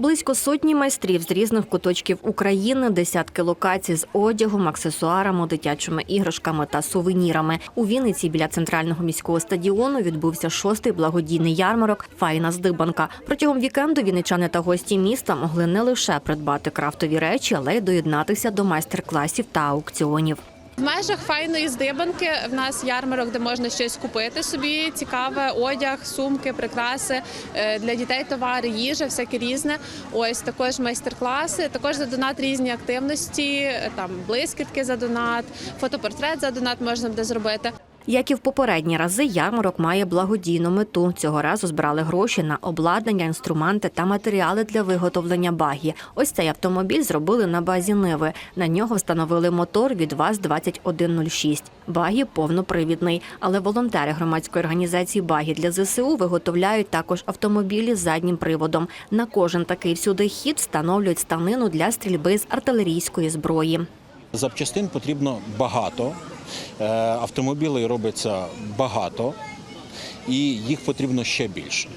Близько сотні майстрів з різних куточків України, десятки локацій з одягом, аксесуарами, дитячими іграшками та сувенірами. У Вінниці біля центрального міського стадіону відбувся шостий благодійний ярмарок Файна здибанка. Протягом вікенду вінничани та гості міста могли не лише придбати крафтові речі, але й доєднатися до майстер-класів та аукціонів. В межах файної здибанки в нас ярмарок, де можна щось купити собі. Цікаве одяг, сумки, прикраси е, для дітей, товари, їжа, всяке різне. Ось також майстер-класи. Також за донат різні активності. е, Там блискітки за донат, фотопортрет за донат можна буде зробити. Як і в попередні рази, ярмарок має благодійну мету. Цього разу збирали гроші на обладнання, інструменти та матеріали для виготовлення багі. Ось цей автомобіль зробили на базі Ниви. На нього встановили мотор від ВАЗ-2106. Багі повнопривідний. Але волонтери громадської організації Багі для ЗСУ виготовляють також автомобілі з заднім приводом. На кожен такий всюди хід встановлюють станину для стрільби з артилерійської зброї. Запчастин потрібно багато, автомобілей робиться багато, і їх потрібно ще більше.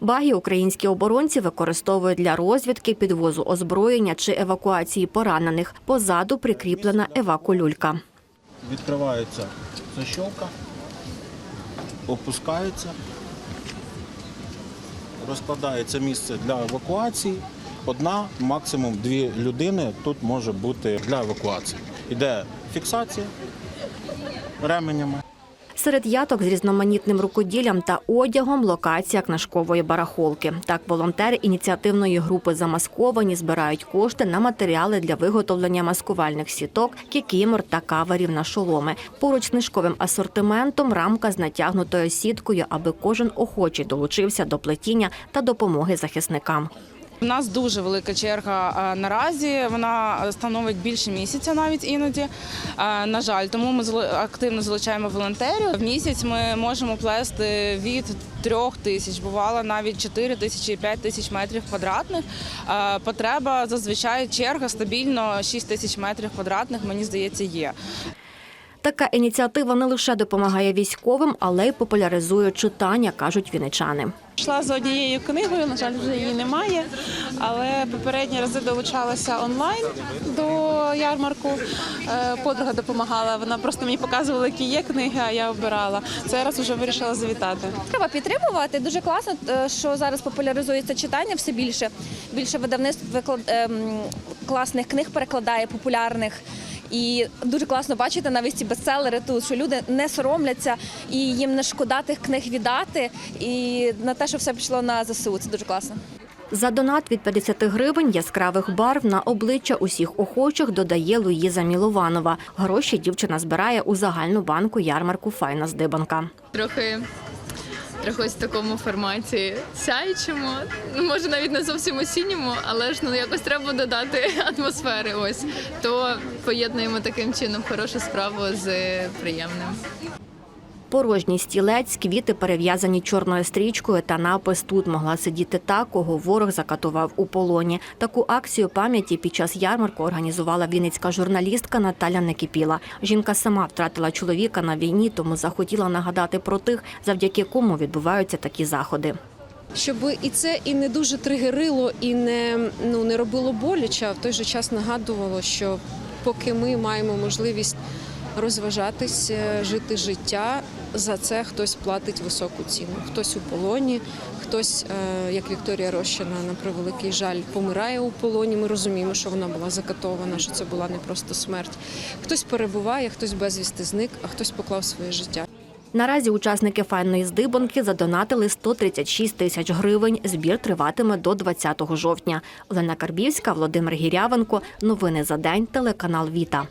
Баги українські оборонці використовують для розвідки, підвозу озброєння чи евакуації поранених. Позаду прикріплена евакулюлька. Відкривається защолка, опускається, розкладається місце для евакуації. Одна, максимум дві людини тут може бути для евакуації. Іде фіксація ременями. Серед яток з різноманітним рукоділлям та одягом локація книжкової барахолки. Так, волонтери ініціативної групи замасковані збирають кошти на матеріали для виготовлення маскувальних сіток, кікімор та каверів на шоломи. Поруч книжковим асортиментом рамка з натягнутою сіткою, аби кожен охочий долучився до плетіння та допомоги захисникам. У нас дуже велика черга е, наразі. Вона становить більше місяця, навіть іноді. Е, На жаль, тому ми активно залучаємо волонтерів. В місяць ми можемо плести від трьох тисяч, бувало навіть 4 тисячі, 5 тисяч метрів квадратних. Е, Потреба зазвичай черга стабільно 6 тисяч метрів квадратних. Мені здається, є. Така ініціатива не лише допомагає військовим, але й популяризує читання, кажуть віничани. Йшла за однією книгою, на жаль, вже її немає. Але попередні рази долучалася онлайн до ярмарку. Е, Подруга допомагала. Вона просто мені показувала, які є книги, а я обирала. Цей раз вже вирішила завітати. Треба підтримувати. Дуже класно, е, що зараз популяризується читання все більше. Більше видавництв виклад... ем, класних книг перекладає, популярних. І дуже класно бачити навіть ці бестселери тут, що люди не соромляться і їм не шкода тих книг віддати. І на те, що все пішло на ЗСУ. Це дуже класно. За донат від 50 гривень яскравих барв на обличчя усіх охочих додає Луїза Мілованова. Гроші дівчина збирає у загальну банку ярмарку Файна здибанка. трохи. Трохи ось в такому форматі сяючому, ну може навіть не зовсім осінньому, але ж ну якось треба додати атмосфери. Ось то поєднуємо таким чином хорошу справу з приємним. Порожній стілець, квіти перев'язані чорною стрічкою та напис тут могла сидіти та, кого ворог закатував у полоні. Таку акцію пам'яті під час ярмарку організувала вінницька журналістка Наталя Некипіла. Жінка сама втратила чоловіка на війні, тому захотіла нагадати про тих, завдяки кому відбуваються такі заходи. щоб і це і не дуже тригерило, і не, ну, не робило боляче, а в той же час нагадувало, що поки ми маємо можливість розважатись, е, жити життя, за це хтось платить високу ціну. Хтось у полоні, хтось, е, як Вікторія Рощина, на превеликий жаль, помирає у полоні. Ми розуміємо, що вона була закатована, що це була не просто смерть. Хтось перебуває, хтось безвісти зник, а хтось поклав своє життя. Наразі учасники файної здибанки задонатили 136 тисяч гривень. Збір триватиме до 20 жовтня. Олена Карбівська, Володимир Гірявенко. Новини за день. Телеканал Віта.